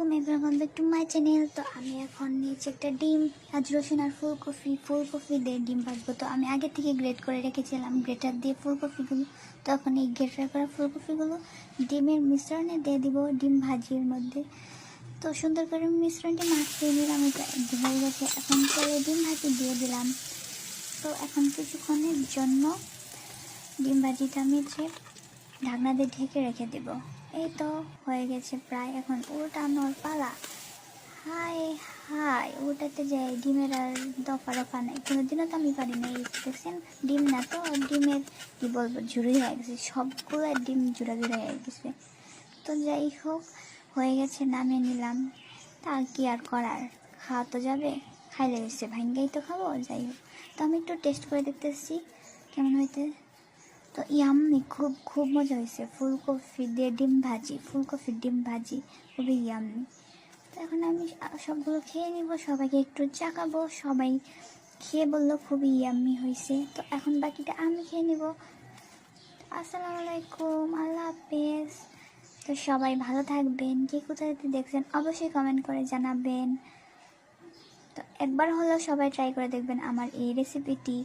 আলাইকুম everyone back to my channel তো আমি এখন নিয়েছি একটা ডিম আজ রসুন আর ফুলকপি। ফুলকপি দিয়ে ডিম ভাজবো। তো আমি আগে থেকে গ্রেট করে রেখেছিলাম গ্রেটার দিয়ে ফুলকপিগুলো। তখন এই গ্রেটার করা ফুলকপিগুলো ডিমের মিশ্রণে দিয়ে দিব, ডিম ভাজির মধ্যে। তো সুন্দর করে মিশ্রণটি মাখিয়ে নিলাম, এটা হয়ে গেছে এখন করে ডিম ভাজি দিয়ে দিলাম। তো এখন কিছুক্ষণের জন্য ডিম ভাজিটা আমি যে ঢাকনা দিয়ে ঢেকে রেখে দেব। এই তো হয়ে গেছে প্রায়। এখন উল্টানোর পালা। হাই হাই ওটাতে যাই ডিমের আর দফা রফা নাই কোনোদিনও তো আমি পারি না দেখছেন ডিম না তো ডিমের কি বলব, ঝুড়ি হয়ে গেছে। সবগুলো ডিম জুড়া জুড়া হয়ে গেছে। তো যাই হোক, হয়ে গেছে, নামিয়ে নিলাম। তা কি আর করার? খাওয়া তো যাবে। খাইলে গেছে ভাঙ্গাই তো খাব, যাই হোক। তো আমি একটু টেস্ট করে দেখতেছি, কেমন হইতে। তো ইয়াম্মি খুব খুব মজা হয়েছে। ফুলকপি দিয়ে ডিম ভাজি ফুলকপির ডিম ভাজি, খুবই ইয়াম্মি তো এখন আমি সবগুলো খেয়ে নিব, সবাইকে একটু চাকাবো সবাই খেয়ে বলল খুবই ইয়াম্মি হয়েছে। তো এখন বাকিটা আমি খেয়ে নিব। আসসালামু আলাইকুম, আল্লাহ হাফেজ। তো সবাই ভালো থাকবেন। কে কোথায় দেখছেন, অবশ্যই কমেন্ট করে জানাবেন। তো একবার হলেও সবাই ট্রাই করে দেখবেন আমার এই রেসিপিটি